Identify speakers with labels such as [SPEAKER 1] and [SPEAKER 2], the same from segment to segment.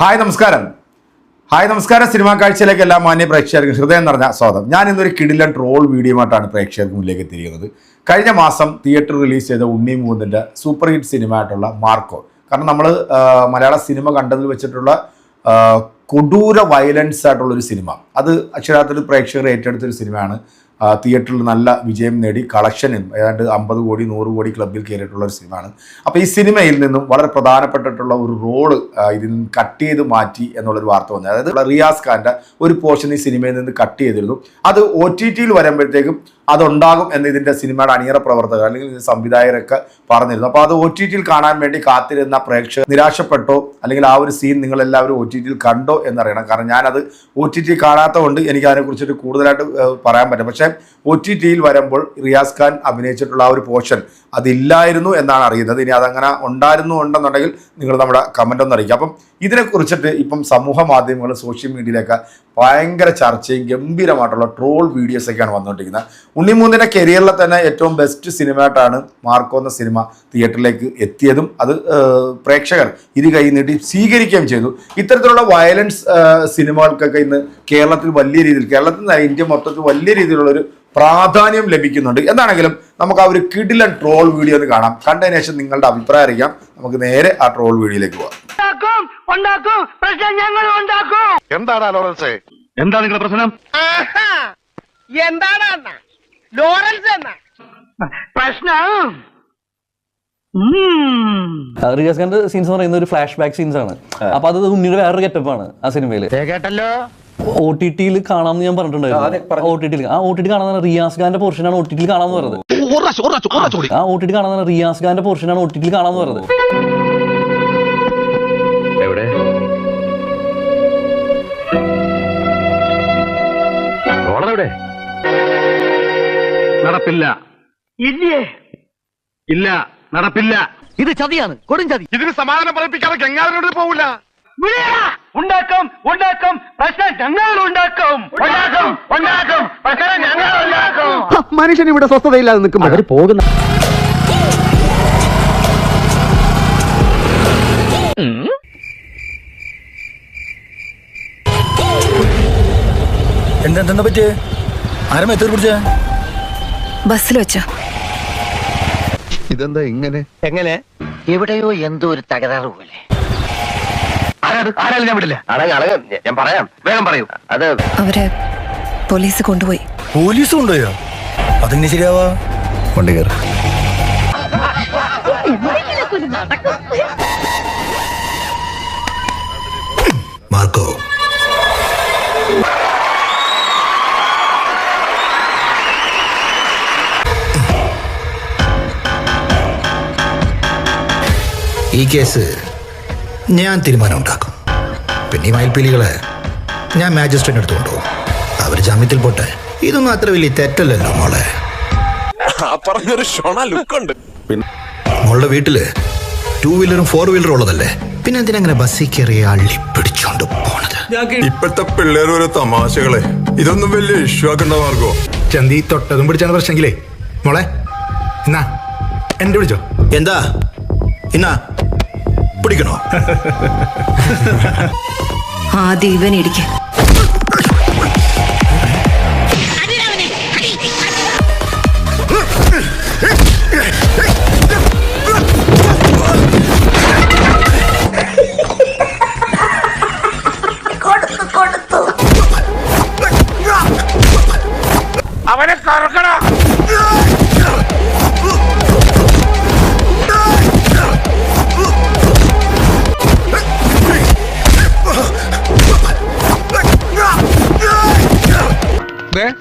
[SPEAKER 1] Hi നമസ്കാരം. Hi നമസ്കാരം. Cinema കാഴ്ചയിലേക്ക് എല്ലാ മാന്യ പ്രേക്ഷകർക്കും ഹൃദയം നിറഞ്ഞ സ്വാഗതം. ഞാൻ ഇന്നൊരു കിടിലൻ ട്രോൾ വീഡിയോമായിട്ടാണ് പ്രേക്ഷകർക്ക് മുന്നിലേക്ക് എത്തിയിരിക്കുന്നത്. കഴിഞ്ഞ മാസം തിയേറ്റർ റിലീസ് ചെയ്ത ഉണ്ണി മൂന്നിന്റെ സൂപ്പർ ഹിറ്റ് സിനിമ ആയിട്ടുള്ള മാർക്കോ. കാരണം നമ്മൾ മലയാള സിനിമ കണ്ടതിൽ വെച്ചിട്ടുള്ള കൊടൂര വയലൻസ് ആയിട്ടുള്ളൊരു സിനിമ. അത് അക്ഷരാർത്ഥത്തിൽ പ്രേക്ഷകർ ഏറ്റെടുത്തൊരു സിനിമയാണ്. തിയേറ്ററിൽ നല്ല വിജയം നേടി കളക്ഷനും ഏതാണ്ട് അമ്പത് കോടി നൂറ് കോടി ക്ലബിൽ കയറിയിട്ടുള്ള ഒരു സിനിമയാണ്. അപ്പോൾ ഈ സിനിമയിൽ നിന്നും വളരെ പ്രധാനപ്പെട്ടിട്ടുള്ള ഒരു റോൾ ഇതിൽ നിന്ന് കട്ട് ചെയ്ത് മാറ്റി എന്നുള്ളൊരു വാർത്ത വന്നു. അതായത് റിയാസ് ഖാന്റെ ഒരു പോർഷൻ ഈ സിനിമയിൽ നിന്ന് കട്ട് ചെയ്തിരുന്നു. അത് ഒ ടി ടിയിൽ വരുമ്പോഴത്തേക്കും അതുണ്ടാകും എന്ന് ഇതിന്റെ സിനിമയുടെ അണിയറ പ്രവർത്തകർ അല്ലെങ്കിൽ സംവിധായകരൊക്കെ പറഞ്ഞിരുന്നു. അപ്പോൾ അത് ഒ ടി ടിയിൽ കാണാൻ വേണ്ടി കാത്തിരുന്ന പ്രേക്ഷകർ നിരാശപ്പെട്ടോ അല്ലെങ്കിൽ ആ ഒരു സീൻ നിങ്ങളെല്ലാവരും ഒ ടി ടിയിൽ കണ്ടോ എന്നറിയണം. കാരണം ഞാനത് ഒ ടി ടി കാണാത്തതുകൊണ്ട് എനിക്ക് അതിനെക്കുറിച്ചിട്ട് കൂടുതലായിട്ട് പറയാൻ പറ്റും പക്ഷേ ഒ ടി ടിയിൽ വരുമ്പോൾ റിയാസ് ഖാൻ അഭിനയിച്ചിട്ടുള്ള ആ ഒരു പോർഷൻ അതില്ലായിരുന്നു എന്നാണ് അറിയുന്നത്. ഇനി അതങ്ങനെ ഉണ്ടായിരുന്നു ഉണ്ടെന്നുണ്ടെങ്കിൽ നിങ്ങൾ നമ്മുടെ കമന്റ് ഒന്ന് അറിയിക്കുക. അപ്പം ഇതിനെക്കുറിച്ചിട്ട് ഇപ്പം സമൂഹ മാധ്യമങ്ങൾ സോഷ്യൽ മീഡിയയിലൊക്കെ ഭയങ്കര ചർച്ചയും ഗംഭീരമായിട്ടുള്ള ട്രോൾ വീഡിയോസൊക്കെയാണ് വന്നുകൊണ്ടിരിക്കുന്നത്. ഉണ്ണിമൂന്നിന്റെ കരിയറിലെ തന്നെ ഏറ്റവും ബെസ്റ്റ് സിനിമയായിട്ടാണ് മാർക്കോ എന്ന സിനിമ തിയേറ്ററിലേക്ക് എത്തിയതും അത് പ്രേക്ഷകർ ഇരു കൈ നീട്ടി സ്വീകരിക്കുകയും ചെയ്തു. ഇത്തരത്തിലുള്ള വയലൻസ് സിനിമകൾക്കൊക്കെ ഇന്ന് കേരളത്തിൽ വലിയ രീതിയിൽ കേരളത്തിൽ ഇന്ത്യ മൊത്തത്തിൽ വലിയ രീതിയിലുള്ളൊരു പ്രാധാന്യം ലഭിക്കുന്നുണ്ട്. എന്താണെങ്കിലും നമുക്ക് ആ ഒരു കിടിലൻ ട്രോൾ വീഡിയോ ഒന്ന് കാണാം. കണ്ടതിന് ശേഷം നിങ്ങളുടെ അഭിപ്രായം അറിയാം. നമുക്ക് നേരെ ആ ട്രോൾ വീഡിയോയിലേക്ക്
[SPEAKER 2] ഞങ്ങൾ
[SPEAKER 3] എന്താടാ ലോറൻസ്?
[SPEAKER 4] എന്താ നിങ്ങളുടെ പ്രശ്നം?
[SPEAKER 2] എന്താണ് അണ്ണ? ലോറൻസ് എന്ന പ്രശ്നം.
[SPEAKER 5] റിയാസ് ഖാന്റെ സീൻസ് എന്ന് പറയുന്ന ഒരു ഫ്ലാഷ് ബാക്ക് സീൻസ് ആണ് അപ്പൊ അത് ഉണ്ണിയുടെ വേറൊരു ഗെറ്റപ്പ് ആണ് ആ സിനിമയിൽ
[SPEAKER 2] കേട്ടല്ലോ?
[SPEAKER 5] ഒ ടി ടിയിൽ കാണാമെന്ന് ഞാൻ പറഞ്ഞിട്ടുണ്ടായിരുന്നു. ഒ ടി ടിയിൽ ആ ഒ ടി ടി കാണാൻ റിയാസ് ഖാന്റെ പോർഷൻ ആണ് ഒ ടി ടിയിൽ കാണാമെന്ന് പറഞ്ഞത്. ആ ഒ ടി ടി കാണാൻ റിയാസ് ഖാന്റെ പോർഷൻ ആണ് ഒ ടി ടിയിൽ കാണാമെന്ന് പറഞ്ഞത്.
[SPEAKER 4] നടപ്പില്ല.
[SPEAKER 2] ഇല്ലേ?
[SPEAKER 4] ഇല്ല നടപ്പില്ല.
[SPEAKER 2] ഇത് ചതിയാണ്. കൊടും ചതി.
[SPEAKER 3] ഇതിന് സമാധാനം പറയിപ്പിക്കാതെ ഗംഗാധരനോട് പോവില്ല.
[SPEAKER 2] ഉണ്ടാക്കും ഉണ്ടാക്കും. പ്രശ്നം ഞങ്ങൾ ഉണ്ടാക്കും. ഉണ്ടാക്കും ഉണ്ടാക്കും. പ്രശ്നം ഞങ്ങൾ ഉണ്ടാക്കും.
[SPEAKER 6] മനുഷ്യൻ ഇവിടെ സ്വസ്ഥതയില്ലാതെ നിൽക്കും അവർ പോകുന്ന
[SPEAKER 7] എന്താ പറ്റിയേ? ആരും എത്ര പിടിച്ച?
[SPEAKER 8] ബസ്സിൽ വെച്ചോ.
[SPEAKER 3] ഇതെന്താ ഇങ്ങനെ?
[SPEAKER 6] എങ്ങനെ?
[SPEAKER 2] എവിടെയോ എന്തോ ഒരു തകരാറ് പോലെ.
[SPEAKER 4] ആരാലും ഞാൻ വിടില്ല.
[SPEAKER 3] അടങ്ങ് അടങ്ങ് ഞാൻ പറയാം. വേഗം പറയൂ. അത്
[SPEAKER 8] അവരെ പോലീസ് കൊണ്ടുപോയി.
[SPEAKER 7] പോലീസ് കൊണ്ടുപോയോ? അതെങ്ങനെ ശരിയാവാ? കൊണ്ട് കയറി മാർക്കോ. ഈ കേസ് ഞാൻ തീരുമാനം ഉണ്ടാക്കും പിന്നെ ഈ മയിൽപ്പീലികളെ ഞാൻ മാജിസ്ട്രേറ്റിന് അടുത്ത് കൊണ്ടുപോകും. അവർ ജാമ്യത്തിൽ പോട്ടെ. ഇതൊന്നും അത്ര വലിയ തെറ്റല്ലല്ലോ മോളെ.
[SPEAKER 3] പറഞ്ഞൊരു ലുക്കുണ്ട്.
[SPEAKER 7] മോളുടെ വീട്ടിൽ ടൂ വീലറും ഫോർ വീലറും ഉള്ളതല്ലേ? പിന്നെ എന്തിനങ്ങനെ ബസ്സിൽ കയറി അള്ളി പിടിച്ചോണ്ട് പോണത്?
[SPEAKER 9] ഇപ്പോഴത്തെ പിള്ളേർ ഓരോ തമാശകളെ. ഇതൊന്നും വലിയ ഇഷ്യൂ ആക്കണ്ട മാർഗോ.
[SPEAKER 7] ചന്തി തൊട്ടതും പിടിച്ചാണ് പ്രശ്നമെങ്കിലേ. മോളെ എന്നാ എന്റെ വിളിച്ചോ? എന്താ? എന്നാ പിടിക്കണോ?
[SPEAKER 8] ആ ഇവൻ ഇടിക്ക്.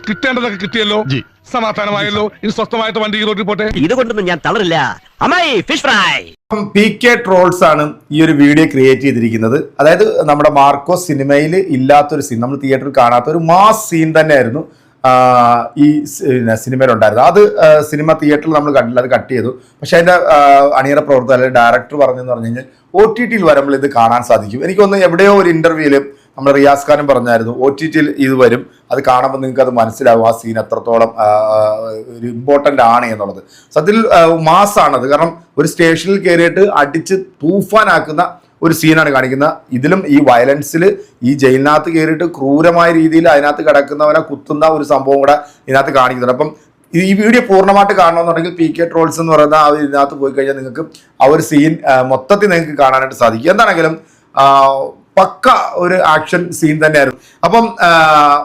[SPEAKER 9] കിട്ടേണ്ടതൊക്കെ കിട്ടിയല്ലോ. സമാധാനമായല്ലോ. ഇനി സ്വസ്ഥമായിട്ട് വണ്ടി റോഡിൽ പോട്ടെ?
[SPEAKER 6] ഇതുകൊണ്ടൊന്നും ഞാൻ തളരില്ല. അമ്മായി fish fry
[SPEAKER 1] P K trolls ആണ് ഈ ഒരു വീഡിയോ ക്രിയേറ്റ് ചെയ്തിരിക്കുന്നത്. അതായത് നമ്മുടെ മാർക്കോ സിനിമയിൽ ഇല്ലാത്തൊരു സീൻ നമ്മൾ തിയേറ്ററിൽ കാണാത്ത ഒരു മാസ് സീൻ തന്നെയായിരുന്നു. ഈ സിനിമയിലുണ്ടായിരുന്നത്. അത് സിനിമ തിയേറ്ററിൽ നമ്മൾ കണ്ടില്ല അത് കട്ട് ചെയ്തു. പക്ഷെ അതിന്റെ അണിയറ പ്രവർത്തകർ അല്ലെങ്കിൽ ഡയറക്ടർ പറഞ്ഞെന്ന് പറഞ്ഞു കഴിഞ്ഞാൽ ഒ ടി ടിയിൽ വരുമ്പോൾ ഇത് കാണാൻ സാധിക്കും. എനിക്കൊന്ന് എവിടെയോ ഒരു ഇന്റർവ്യൂവിൽ നമ്മുടെ റിയാസ് ഖാനും പറഞ്ഞായിരുന്നു ഒ ടി ടിയിൽ ഇത് വരും. അത് കാണുമ്പോൾ നിങ്ങൾക്ക് അത് മനസ്സിലാവും ആ സീൻ എത്രത്തോളം ഒരു ഇമ്പോർട്ടന്റ് ആണ് എന്നുള്ളത്. സത്യത്തിൽ മാസാണത്. കാരണം ഒരു സ്റ്റേഷനിൽ കയറിയിട്ട് അടിച്ച് തൂഫാനാക്കുന്ന ഒരു സീനാണ് കാണിക്കുന്നത്. ഇതിലും ഈ വയലൻസിൽ ഈ ജയിലിനകത്ത് കയറിയിട്ട് ക്രൂരമായ രീതിയിൽ അതിനകത്ത് കിടക്കുന്നവനെ കുത്തുന്ന ഒരു സംഭവം കൂടെ ഇതിനകത്ത് കാണിക്കുന്നുണ്ട്. അപ്പം ഈ വീഡിയോ പൂർണമായിട്ട് കാണണമെന്നുണ്ടെങ്കിൽ പി കെ ട്രോൾസ് എന്ന് പറയുന്ന ആ ഇതിനകത്ത് പോയി കഴിഞ്ഞാൽ നിങ്ങൾക്ക് ആ ഒരു സീൻ മൊത്തത്തിൽ നിങ്ങൾക്ക് കാണാനായിട്ട് സാധിക്കും. എന്താണെങ്കിലും പക്ക ഒരു ആക്ഷൻ സീൻ തന്നെയായിരുന്നു. അപ്പം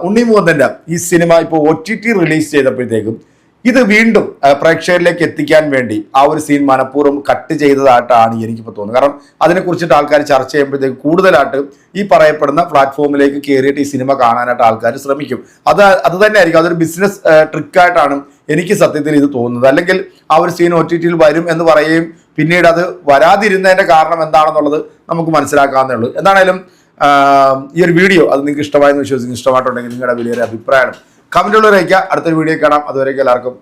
[SPEAKER 1] ഉണ്ണി മുകുന്ദന്റെ ഈ സിനിമ ഇപ്പോൾ ഒ ടി ടി റിലീസ് ചെയ്തപ്പോഴത്തേക്കും ഇത് വീണ്ടും പ്രേക്ഷകരിലേക്ക് എത്തിക്കാൻ വേണ്ടി ആ ഒരു സീൻ മനഃപൂർവം കട്ട് ചെയ്തതായിട്ടാണ് എനിക്കിപ്പോൾ തോന്നുന്നത്. കാരണം അതിനെക്കുറിച്ചിട്ട് ആൾക്കാർ ചർച്ച ചെയ്യുമ്പോഴത്തേക്ക് കൂടുതലായിട്ട് ഈ പറയപ്പെടുന്ന പ്ലാറ്റ്ഫോമിലേക്ക് കയറിയിട്ട് ഈ സിനിമ കാണാനായിട്ട് ആൾക്കാർ ശ്രമിക്കും. അത് അത് തന്നെ ആയിരിക്കും അതൊരു ബിസിനസ് ട്രിക്കായിട്ടാണ് എനിക്ക് സത്യത്തിൽ ഇത് തോന്നുന്നത്. അല്ലെങ്കിൽ ആ ഒരു സീൻ ഒ ടി ടിയിൽ വരും എന്ന് പറയുകയും പിന്നീട് അത് വരാതിരുന്നതിന്റെ കാരണം എന്താണെന്നുള്ളത് നമുക്ക് മനസ്സിലാക്കാവുന്നേ ഉള്ളൂ. എന്താണേലും ഈ ഒരു വീഡിയോ അത് നിങ്ങൾക്ക് ഇഷ്ടമായെന്ന് വിശ്വസിക്കുന്നു ഇഷ്ടമായിട്ടുണ്ടെങ്കിൽ നിങ്ങളുടെ വലിയൊരു അഭിപ്രായം അറിയിക്കുക. അടുത്തൊരു വീഡിയോ കാണാം. അതുവരേക്കും എല്ലാവർക്കും